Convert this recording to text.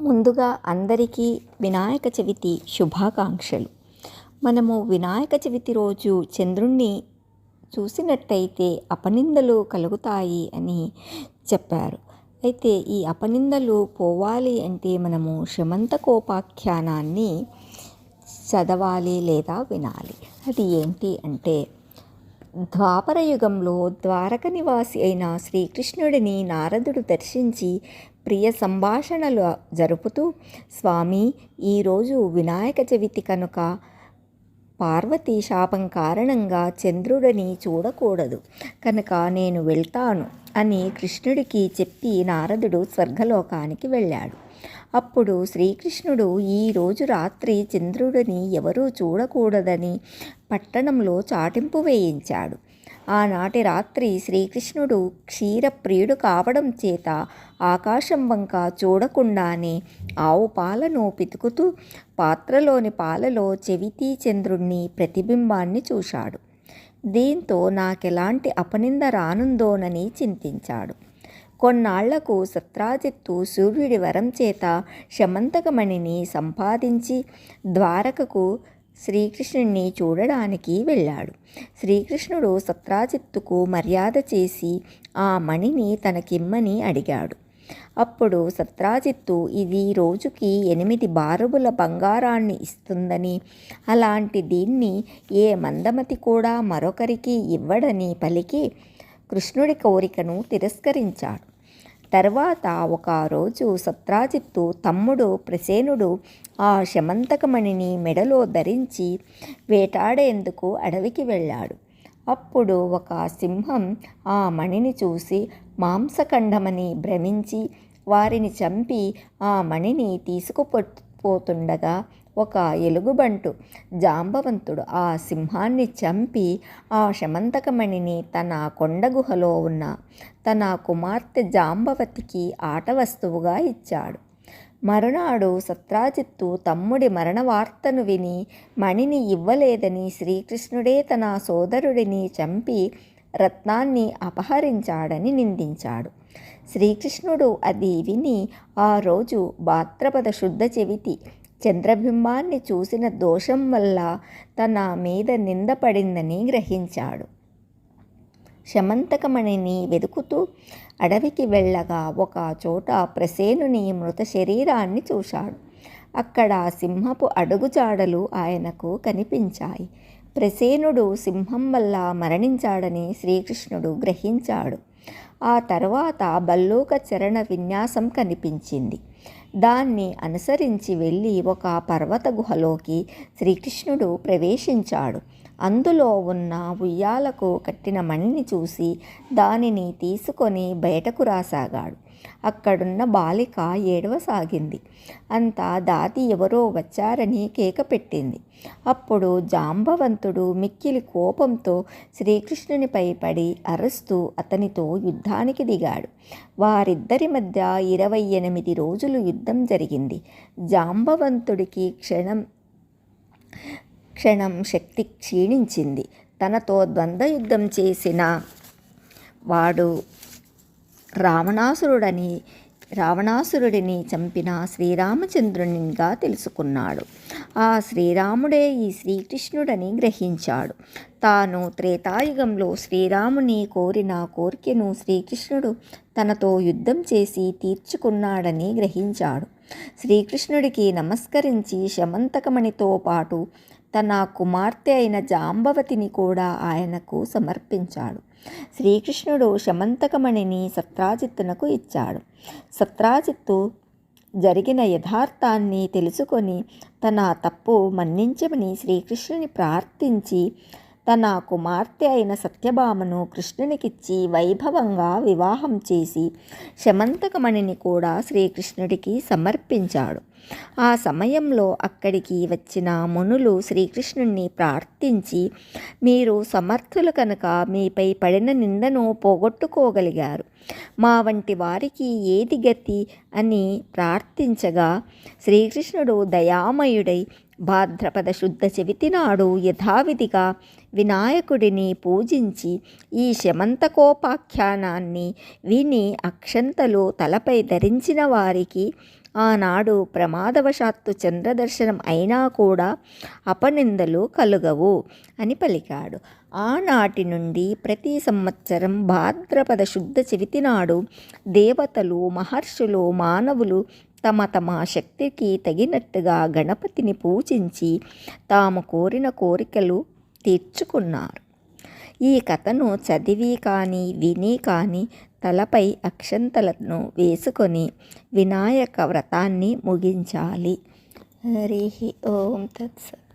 ముందుగా అందరికీ వినాయక చవితి శుభాకాంక్షలు. మనము వినాయక చవితి రోజు చంద్రుణ్ణి చూసినట్టయితే అపనిందలు కలుగుతాయి అని చెప్పారు. అయితే ఈ అపనిందలు పోవాలి అంటే మనము శమంతకోపాఖ్యానాన్ని చదవాలి లేదా వినాలి? అది ఏంటి అంటే ద్వాపర యుగంలో ద్వారక నివాసి అయిన శ్రీకృష్ణుడిని నారదుడు దర్శించి ప్రియ సంభాషణలు జరుపుతూ స్వామి ఈరోజు వినాయక చవితి కనుక పార్వతి శాపం కారణంగా చంద్రుడిని చూడకూడదు. కనుక నేను వెళ్తాను అని కృష్ణుడికి చెప్పి నారదుడు స్వర్గలోకానికి వెళ్ళాడు. అప్పుడు శ్రీకృష్ణుడు ఈరోజు రాత్రి చంద్రుడిని ఎవరూ చూడకూడదని పట్టణంలో చాటింపు వేయించాడు. ఆనాటి రాత్రి శ్రీకృష్ణుడు క్షీరప్రియుడు కావడం చేత ఆకాశం వంక చూడకుండానే ఆవు పాలను పితుకుతూ పాత్రలోని పాలలో చెవితి చంద్రుణ్ణి ప్రతిబింబాన్ని చూశాడు. దీంతో నాకెలాంటి అపనింద రానుందోనని చింతించాడు. కొన్నాళ్ళకు సత్రాజిత్తు సూర్యుడి వరం చేత శమంతకమణిని సంపాదించి ద్వారకకు శ్రీకృష్ణుణ్ణి చూడడానికి వెళ్ళాడు. శ్రీకృష్ణుడు సత్రాజిత్తుకు మర్యాద చేసి ఆ మణిని తనకిమ్మని అడిగాడు. అప్పుడు సత్రాజిత్తు ఇది రోజుకి ఎనిమిది బారుబుల బంగారాన్ని ఇస్తుందని అలాంటి దీన్ని ఏ మందమతి కూడా మరొకరికి ఇవ్వడని పలికి కృష్ణుడి కోరికను తిరస్కరించాడు. తర్వాత ఒక రోజు సత్రాజిత్తు తమ్ముడు ప్రసేనుడు ఆ శమంతకమణిని మెడలో ధరించి వేటాడేందుకు అడవికి వెళ్ళాడు. అప్పుడు ఒక సింహం ఆ మణిని చూసి మాంసఖండమని భ్రమించి వారిని చంపి ఆ మణిని తీసుకుపోతుండగా ఒక ఎలుగుబంటు. జాంబవంతుడు ఆ సింహాన్ని చంపి ఆ శమంతకమణిని తన కొండగుహలో ఉన్న తన కుమార్తె జాంబవతికి ఆట వస్తువుగా ఇచ్చాడు. మరునాడు సత్రాజిత్తు తమ్ముడి మరణ వార్తను విని మణిని ఇవ్వలేదని శ్రీకృష్ణుడే తన సోదరుడిని చంపి రత్నాన్ని అపహరించాడని నిందించాడు. శ్రీకృష్ణుడు అది విని ఆ రోజు భాద్రపద శుద్ధ చెవితి చంద్రబింబాన్ని చూసిన దోషం వల్ల తన మీద నిందపడిందని గ్రహించాడు. శమంతకమణిని వెతుకుతూ అడవికి వెళ్ళగా ఒక చోట ప్రసేనుని మృత శరీరాన్ని చూశాడు. అక్కడ సింహపు అడుగుజాడలు ఆయనకు కనిపించాయి. ప్రసేనుడు సింహం వల్ల మరణించాడని శ్రీకృష్ణుడు గ్రహించాడు. ఆ తర్వాత బల్లూక చరణ విన్యాసం కనిపించింది. దాన్ని అనుసరించి వెళ్ళి ఒక పర్వత గుహలోకి శ్రీకృష్ణుడు ప్రవేశించాడు. అందులో ఉన్న ఉయ్యాలకు కట్టిన మణిని చూసి దానిని తీసుకొని బయటకు రాసాగాడు. అక్కడున్న బాలిక ఏడవసాగింది అంతా దాతి ఎవరో వచ్చారని కేక పెట్టింది. అప్పుడు జాంబవంతుడు మిక్కిలి కోపంతో శ్రీకృష్ణునిపై పడి అరుస్తూ అతనితో యుద్ధానికి దిగాడు. వారిద్దరి మధ్య ఇరవై ఎనిమిది రోజులు యుద్ధం జరిగింది. జాంబవంతుడికి క్షణం క్షణం శక్తి క్షీణించింది. తనతో ద్వంద్వ యుద్ధం చేసిన వాడు రావణాసురుడని రావణాసురుడిని చంపిన శ్రీరామచంద్రునిగా తెలుసుకున్నాడు. ఆ శ్రీరాముడే ఈ శ్రీకృష్ణుడని గ్రహించాడు. తాను త్రేతాయుగంలో శ్రీరాముని కోరిన కోరికను శ్రీకృష్ణుడు తనతో యుద్ధం చేసి తీర్చుకున్నాడని గ్రహించాడు. శ్రీకృష్ణుడికి నమస్కరించి శమంతకమణితో పాటు తన కుమార్తె అయిన జాంబవతిని కూడా ఆయనకు సమర్పించాడు. శ్రీకృష్ణుడు శమంతకమణిని సత్రాజిత్తునకు ఇచ్చాడు. సత్రాజిత్తు జరిగిన యథార్థాన్ని తెలుసుకొని తన తప్పు మన్నించమని శ్రీకృష్ణుని ప్రార్థించి తన కుమార్తె అయిన సత్యభామను కృష్ణునికిచ్చి వైభవంగా వివాహం చేసి శమంతకమణిని కూడా శ్రీకృష్ణుడికి సమర్పించాడు. ఆ సమయంలో అక్కడికి వచ్చిన మునులు శ్రీకృష్ణుణ్ణి ప్రార్థించి మీరు సమర్థులు కనుక మీపై పడిన నిందను పోగొట్టుకోగలిగారు. మా వంటి వారికి ఏది గతి? అని ప్రార్థించగా శ్రీకృష్ణుడు దయామయుడై భాద్రపద శుద్ధ చవితి నాడు యథావిధిగా వినాయకుడిని పూజించి ఈ శమంతకోపాఖ్యానాన్ని విని అక్షంతలు తలపై ధరించిన వారికి ఆనాడు ప్రమాదవశాత్తు చంద్రదర్శనం అయినా కూడా అపనిందలు కలుగవు అని పలికాడు. ఆనాటి నుండి ప్రతి సంవత్సరం భాద్రపద శుద్ధ చవితి నాడు దేవతలు మహర్షులు మానవులు తమ తమ శక్తికి తగినట్టుగా గణపతిని పూజించి తాము కోరిన కోరికలు తీర్చుకున్నారు. ఈ కథను చదివి కానీ విని కానీ తలపై అక్షంతలను వేసుకొని వినాయక వ్రతాన్ని ముగించాలి. హరి ఓం తత్సత్.